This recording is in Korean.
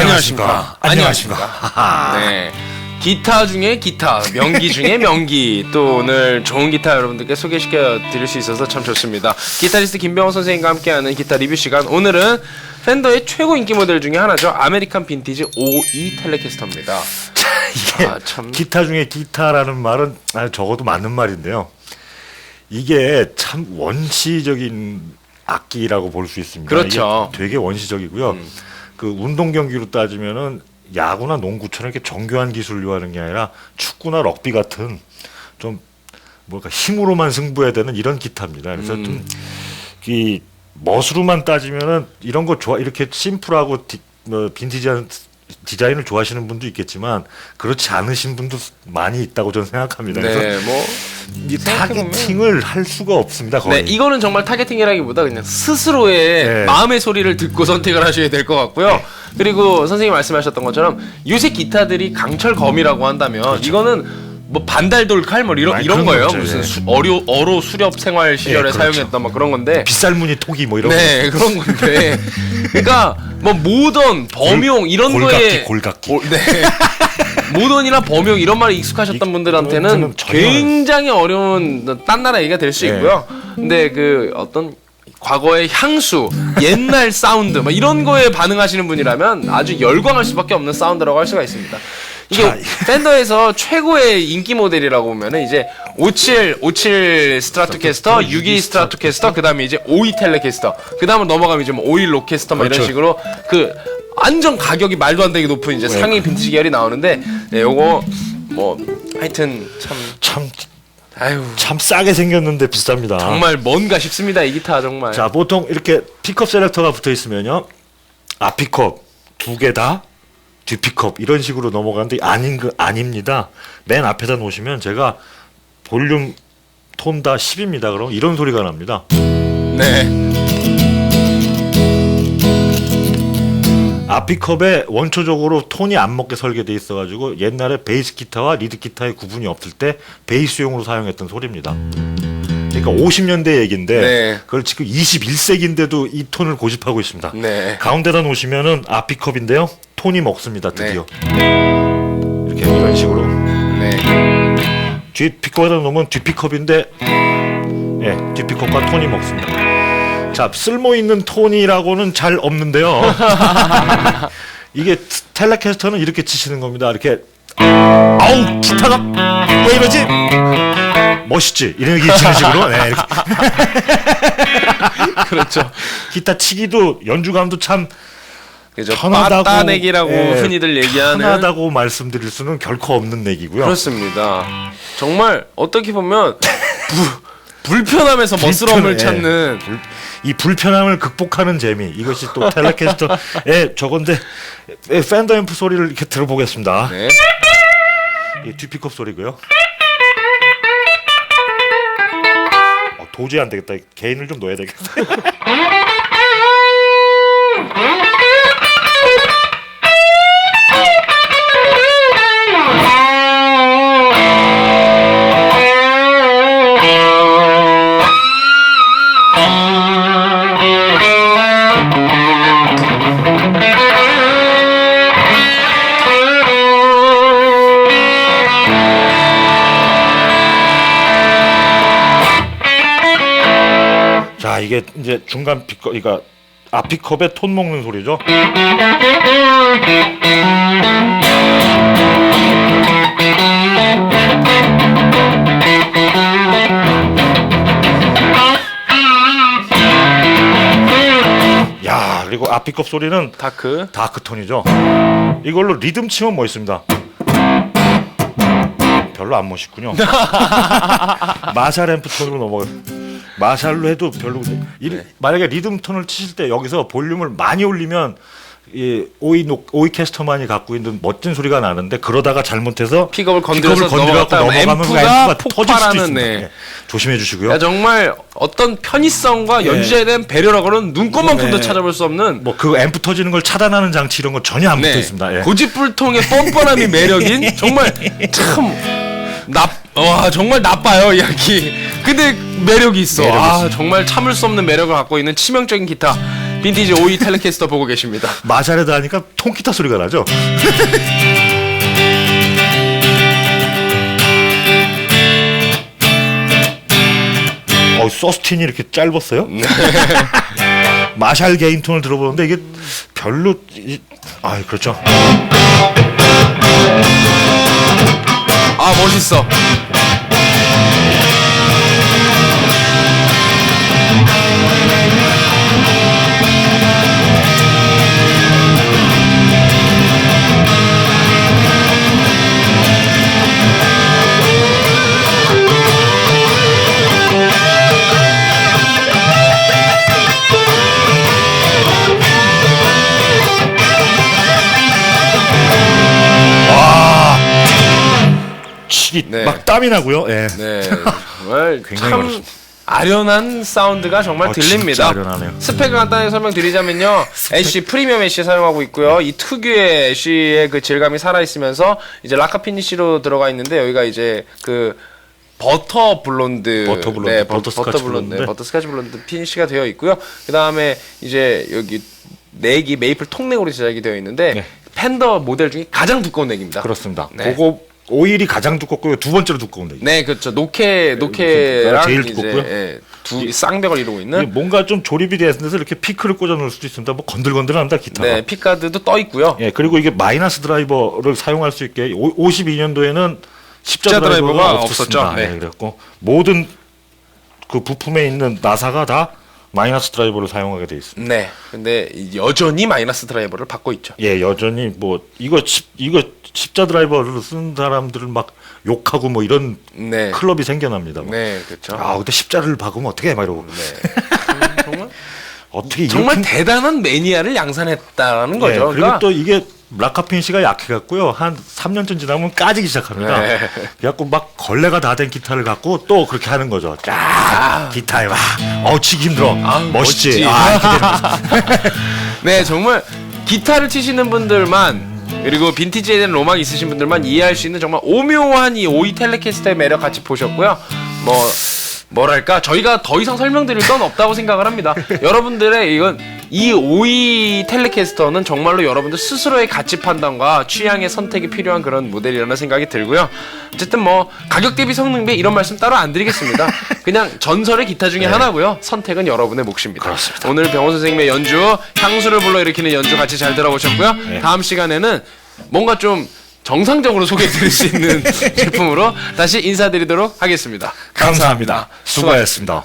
안녕하십니까. 안녕하십니까. 네. 기타 중에 기타, 명기 중에 명기. 또 오늘 좋은 기타 여러분들께 소개시켜 드릴 수 있어서 참 좋습니다. 기타리스트 김병호 선생님과 함께하는 기타 리뷰 시간. 오늘은 팬더의 최고 인기 모델 중에 하나죠. 아메리칸 빈티지 52 텔레캐스터입니다. 이게 아, 참. 기타 중에 기타라는 말은 아, 적어도 맞는 말인데요. 이게 참 원시적인 악기라고 볼 수 있습니다. 그렇죠. 되게 원시적이고요. 그 운동 경기로 따지면은 야구나 농구처럼 이렇게 정교한 기술을 요하는 게 아니라 축구나 럭비 같은 좀 뭐랄까 힘으로만 승부해야 되는 이런 기타입니다. 그래서 음. 좀이 멋으로만 따지면은 이런 거 좋아 이렇게 심플하고 디, 뭐 빈티지한 디자인을 좋아하시는 분도 있겠지만 그렇지 않으신 분도 많이 있다고 저는 생각합니다. 그래서 네, 뭐이 생각해보면- 타겟팅을 할 수가 없습니다. 네, 거의. 이거는 정말 타겟팅이라기보다 그냥 스스로의 네. 마음의 소리를 듣고 선택을 하셔야 될 것 같고요. 그리고 선생님 말씀하셨던 것처럼 요새 기타들이 강철 검이라고 한다면 이거는 뭐 반달돌 칼뭐 이런 아니, 이런 그런 거예요. 거죠, 무슨 예. 수, 어려 어로 수렵 생활 시절에 그렇죠. 사용했던 뭐 그런 건데. 빗살무늬 토기 뭐 이런 거. 네, 그런 건데. 그러니까 뭐 모던, 범용 이런 골각기, 거에 골각기. 고- 네. 모던이나 범용 이런 말에 익숙하셨던 이- 분들한테는 전혀- 굉장히 어려운 딴 나라 얘기가 될수 네. 있고요. 근데 그 어떤 과거의 향수, 옛날 사운드 막 이런 거에 반응하시는 분이라면 아주 열광할 수밖에 없는 사운드라고 할 수가 있습니다. 이게 자, 팬더에서 최고의 인기 모델이라고 보면은 이제 57, 57 스트라토캐스터, 62 스트라토캐스터, 그 다음에 이제 52 텔레캐스터, 그 다음으로 넘어가면 이제 뭐 51 로캐스터 막 이런 그렇죠. 식으로 그 완전 가격이 말도 안 되게 높은 이제 상위 빈티지 계열이 나오는데 네, 요거 뭐 하여튼 참 참, 아유 참 싸게 생겼는데 비쌉니다. 정말 뭔가 싶습니다 이 기타 정말. 자, 보통 이렇게 픽업 셀렉터가 붙어 있으면요. 앞픽업 두 개 다 뒷픽업 이런 식으로 넘어가는데 아닌 그 아닙니다. 맨 앞에다 놓으시면 제가 볼륨 톤 다 10입니다. 그럼 이런 소리가 납니다. 네. 앞픽업에 원초적으로 톤이 안 먹게 설계돼 있어가지고 옛날에 베이스 기타와 리드 기타의 구분이 없을 때 베이스용으로 사용했던 소리입니다. 그러니까 50년대 얘기인데 네. 그걸 지금 21세기인데도 이 톤을 고집하고 있습니다. 네. 가운데다 놓으시면은 앞픽업인데요. 톤이 먹습니다. 드디어 네. 이렇게 이런 식으로 네. 뒷픽업에다 놓으면 뒷픽업인데 예, 뒷픽업과 톤이 먹습니다. 자, 쓸모 있는 톤이라고는 잘 없는데요. 이게 텔레캐스터는 이렇게 치시는 겁니다. 이렇게 아우 기타가 왜 이러지? 멋있지? 이런 이런 식으로 네, 이렇게. 그렇죠. 기타 치기도 연주감도 참 그죠. 편하다고 빠따내기라고 예, 흔히들 얘기하는 편하다고 말씀드릴 수는 결코 없는 얘기고요. 그렇습니다. 정말 어떻게 보면 부, 불편함에서 멋스러움을 예. 찾는 불- 이 불편함을 극복하는 재미 이것이 또 텔레캐스터의 저건데 에, 팬더 앰프 소리를 이렇게 들어보겠습니다. 네. 이 뒷픽업 소리고요. 어, 도저히 안 되겠다. 개인을 좀 넣어야 되겠다. 이게 이제 중간 픽업, 그러니까 앞 픽업에 톤 먹는 소리죠. 야, 그리고 앞 픽업 소리는 다크. 다크 톤이죠. 이걸로 리듬 치면 멋있습니다. 별로 안 멋있군요. 마샬 앰프 톤으로 넘어가. 마샬로 해도 별로. 이, 만약에 리듬 톤을 치실 때 여기서 볼륨을 많이 올리면 이 오이 녹 오이 캐스터만이 갖고 있는 멋진 소리가 나는데 그러다가 잘못해서 픽업을 건드려서 넘어갔다 넘어가면 그 앰프가 폭발하는. 네. 예. 조심해 주시고요. 야, 정말 어떤 편의성과 연주자에 대한 배려라고는 눈꽃만큼도 네. 찾아볼 수 없는 뭐 그 앰프 터지는 걸 차단하는 장치 이런 거 전혀 안 붙어 있습니다. 예. 고집불통의 뻔뻔함이 매력인 정말 참 나, 와 정말 나빠요 이 악기. 근데 매력이 있어. 매력이 아. 정말 참을 수 없는 매력을 갖고 있는 치명적인 기타. 빈티지 오이 텔레캐스터 보고 계십니다. 마샬에다 하니까 통기타 소리가 나죠. 어, 서스틴이 이렇게 짧았어요? 마샬 개인톤을 들어보는데 이게 별로 이- 아 그렇죠. 아 멋있어. 치기 네. 막 땀이 나고요. 예. 네 정말 굉장히 참 어렵습니다. 아련한 사운드가 정말 어, 들립니다. 아련하네요. 스펙을 간단히 설명드리자면요. 애쉬 프리미엄 애쉬 사용하고 있고요. 이 특유의 애쉬의 그 질감이 살아 있으면서 이제 라카 피니쉬로 들어가 있는데 여기가 이제 그 버터 블론드, 버터 블론드, 네, 버터 스카치 블론드, 블론드. 버터 스카치 블론드 피니쉬가 되어 있고요. 그 다음에 이제 여기 넥이 메이플 통넥으로 제작이 되어 있는데 네. 팬더 모델 중에 가장 두꺼운 넥입니다. 그렇습니다. 네. 그거 오일이 가장 두껍고요. 두 번째로 두꺼운데. 네, 그렇죠. 노케 노케랑 제일 이제 두껍고요. 예, 두 쌍벽을 이루고 있는 뭔가 좀 조립이 되어 있는 데서 이렇게 피크를 꽂아 놓을 수도 있습니다. 뭐 건들건들합니다 기타가. 네, 픽가드도 떠 있고요. 예, 그리고 이게 마이너스 드라이버를 사용할 수 있게 오, 52년도에는 십자 드라이버가. 없었죠. 네. 네, 그랬고 모든 그 부품에 있는 나사가 다 마이너스 드라이버를 사용하게 돼 있습니다. 네. 근데 여전히 마이너스 드라이버를 받고 있죠. 예, 여전히 뭐 이거 십, 이거 십자 드라이버를 쓰는 사람들을 막 욕하고 뭐 이런 네. 클럽이 생겨납니다. 막. 네, 그렇죠. 아, 근데 십자를 박으면 어떻게 해? 막 이러고. 네. 정말 어떻게 정말 이렇게 대단한 매니아를 양산했다는 네, 거죠. 그리고 그러니까 또 이게 라카핀 씨가 약해갖고요. 한 3년쯤 지나면 까지기 시작합니다. 네. 그래갖고 막 걸레가 다 된 기타를 갖고 또 그렇게 하는 거죠. 쫙 기타에 막, 어 치기 힘들어. 아, 멋있지. 멋있지. 아. 네, 정말 기타를 치시는 분들만 그리고 빈티지에 대한 로망 있으신 분들만 이해할 수 있는 정말 오묘한 이 오이 텔레캐스터의 매력 같이 보셨고요. 뭐 뭐랄까 저희가 더 이상 설명드릴 건 없다고 생각을 합니다. 여러분들의 이건 이 오이 텔레캐스터는 정말로 여러분들 스스로의 가치 판단과 취향의 선택이 필요한 그런 모델이라는 생각이 들고요. 어쨌든 뭐 가격 대비 성능 비 이런 말씀 따로 안 드리겠습니다. 그냥 전설의 기타 중에 하나고요. 선택은 여러분의 몫입니다. 그렇습니다. 오늘 병원 선생님의 연주 향수를 불러일으키는 연주 같이 잘 들어보셨고요. 네. 다음 시간에는 뭔가 좀 정상적으로 소개해드릴 수 있는 제품으로 다시 인사드리도록 하겠습니다. 감사합니다. 수고하셨습니다.